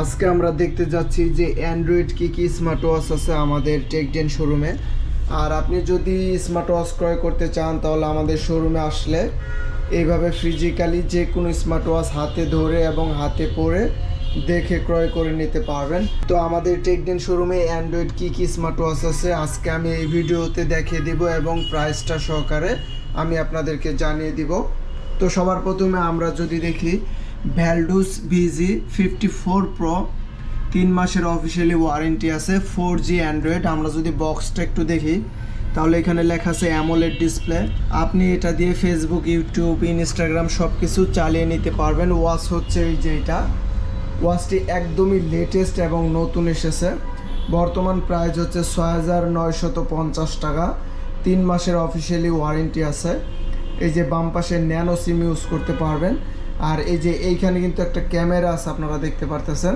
আজকে আমরা দেখতে যাচ্ছি যে অ্যান্ড্রয়েড কী কী স্মার্ট ওয়াচ আছে আমাদের টেকডেন শোরুমে আর আপনি যদি স্মার্ট ওয়াচ ক্রয় করতে চান, তাহলে আমাদের শোরুমে আসলে এইভাবে ফিজিক্যালি যে কোনো স্মার্ট ওয়াচ হাতে ধরে এবং হাতে পরে দেখে ক্রয় করে নিতে পারবেন। তো আমাদের টেকডেন শোরুমে অ্যান্ড্রয়েড কী কী স্মার্ট ওয়াচ আছে, আজকে আমি এই ভিডিওতে দেখিয়ে দিব এবং প্রাইসটা সহকারে আমি আপনাদেরকে জানিয়ে দিব। তো সবার প্রথমে আমরা যদি দেখি ভ্যালডুস ভিজি ফিফটি ফোর প্রো তিন মাসের অফিসিয়ালি ওয়ারেন্টি আছে ফোর জি অ্যান্ড্রয়েড আমরা যদি বক্সটা একটু দেখি, তাহলে এখানে লেখা আছে অ্যামোলেড ডিসপ্লে আপনি এটা দিয়ে ফেসবুক ইউটিউব ইনস্টাগ্রাম সব কিছু চালিয়ে নিতে পারবেন। ওয়াচ হচ্ছে এই যে এটা। ওয়াচটি একদমই লেটেস্ট এবং নতুন এসেছে। বর্তমান প্রাইস হচ্ছে ছয় হাজার নয়শত পঞ্চাশ টাকা। তিন মাসের অফিসিয়ালি ওয়ারেন্টি আছে। এই যে বাম পাশে ন্যানো সিম ইউজ করতে পারবেন। আর এই যে এইখানে কিন্তু একটা ক্যামেরা আছে, আপনারা দেখতে পারতেছেন।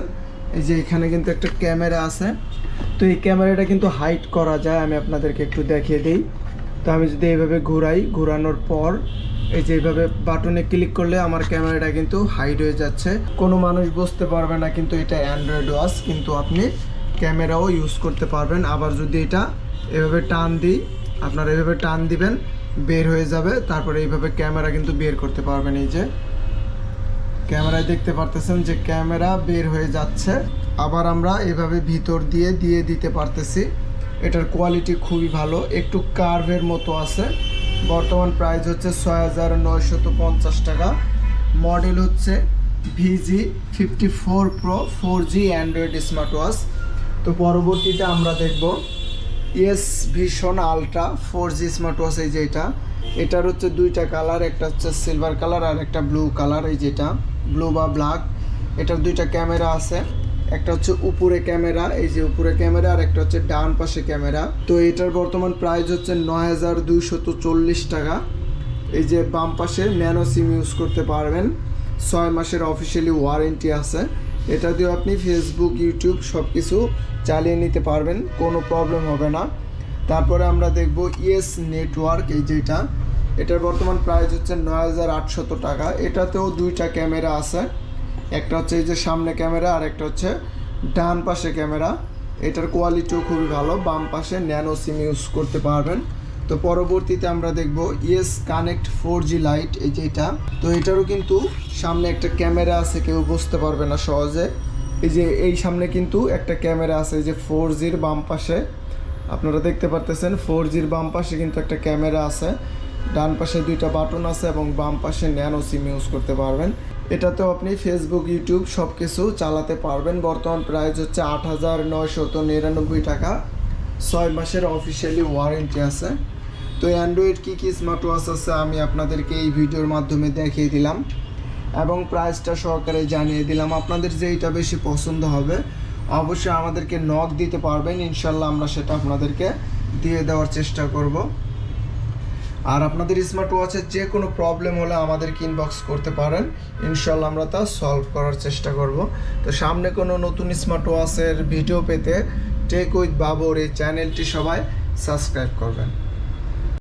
এই যে এখানে কিন্তু একটা ক্যামেরা আছে। তো এই ক্যামেরাটা কিন্তু হাইট করা যায়, আমি আপনাদেরকে একটু দেখিয়ে দিই। তো আমি যদি এইভাবে ঘোরাই, ঘোরানোর পর এই যে এইভাবে বাটনে ক্লিক করলে আমার ক্যামেরাটা কিন্তু হাইড হয়ে যাচ্ছে। কোনো মানুষ বুঝতে পারবে না কিন্তু এটা অ্যান্ড্রয়েড ওয়াচ, কিন্তু আপনি ক্যামেরাও ইউজ করতে পারবেন। আবার যদি এটা এভাবে টান দিই, আপনারা এভাবে টান দিবেন, বের হয়ে যাবে। তারপরে এইভাবে ক্যামেরা কিন্তু বের করতে পারবেন এই যে। ক্যামেরায় দেখতে পারতেছেন যে ক্যামেরা বের হয়ে যাচ্ছে। আবার আমরা এভাবে ভিতর দিয়ে দিয়ে দিতে পারতেছি। এটার কোয়ালিটি খুবই ভালো। একটু কার্ভের মতো আছে। বর্তমান প্রাইস হচ্ছে ছয় হাজার পঞ্চাশ টাকা। মডেল হচ্ছে VG fifty four pro four G Android smart watch তো পরবর্তীতে আমরা দেখব। Yes vision ultra four G smart watch এই যে এটা। এটার হচ্ছে দুইটা কালার, একটা হচ্ছে সিলভার কালার আর একটা ব্লু কালার, এই যেটা। ব্লু বা ব্ল্যাক এটার দুইটা ক্যামেরা আছে। একটা হচ্ছে উপরে ক্যামেরা এই যে উপরে ক্যামেরা আর একটা হচ্ছে ডান পাশে ক্যামেরা তো এটার বর্তমান প্রাইস হচ্ছে নয় টাকা। এই যে বাম পাশে ন্যানো সিম ইউজ করতে পারবেন। ছয় মাসের অফিসিয়ালি ওয়ারেন্টি আছে। এটা দিয়েও আপনি ফেসবুক ইউটিউব সব কিছু চালিয়ে নিতে পারবেন, কোনো প্রবলেম হবে না। তারপরে আমরা দেখব ইয়েস নেটওয়ার্ক, এই যেটা। এটার বর্তমান প্রাইস হচ্ছে নয় হাজার আটশত টাকা। এটাতেও দুইটা ক্যামেরা আছে। একটা হচ্ছে এই যে সামনে ক্যামেরা, আর একটা হচ্ছে ডান পাশে ক্যামেরা। এটার কোয়ালিটিও খুবই ভালো। বাম পাশে ন্যানো সিম ইউজ করতে পারবেন। তো পরবর্তীতে আমরা দেখব yes connect four G lite, এই যে এটা তো এটারও কিন্তু সামনে একটা ক্যামেরা আছে, কেউ বুঝতে পারবে না সহজে। এই যে এই সামনে কিন্তু একটা ক্যামেরা আছে, এই যে ফোর জির বাম পাশে। আপনারা দেখতে পারতেছেন ফোর জির বাম পাশে কিন্তু একটা ক্যামেরা আছে। ডান পাশে দুইটা বাটন আছে এবং বাম পাশে ন্যানো সিম ইউজ করতে পারবেন। এটাতেও আপনি ফেসবুক ইউটিউব সব কিছু চালাতে পারবেন। বর্তমান প্রাইস হচ্ছে আট হাজার নয়শত নিরানব্বই টাকা। ছয় মাসের অফিসিয়ালি ওয়ারেন্টি আছে। তো অ্যান্ড্রয়েড কী কী স্মার্ট ওয়াচ আছে আমি আপনাদেরকে এই ভিডিওর মাধ্যমে দেখিয়ে দিলাম। এবং প্রাইসটা সহকারে জানিয়ে দিলাম। আপনাদের যেইটা বেশি পছন্দ হবে অবশ্যই আমাদেরকে নক দিতে পারবেন ইনশাল্লাহ আমরা সেটা আপনাদেরকে দিয়ে দেওয়ার চেষ্টা করব। আর আপনাদের স্মার্ট ওয়াচের যে কোনো প্রবলেম হলে আমাদেরকে ইনবক্স করতে পারেন ইনশাল্লাহ আমরা তা সলভ করার চেষ্টা করব। তো সামনে কোনো নতুন স্মার্ট ওয়াচের ভিডিও পেতে টেক উইথ বাবর এই চ্যানেলটি সবাই সাবস্ক্রাইব করবেন।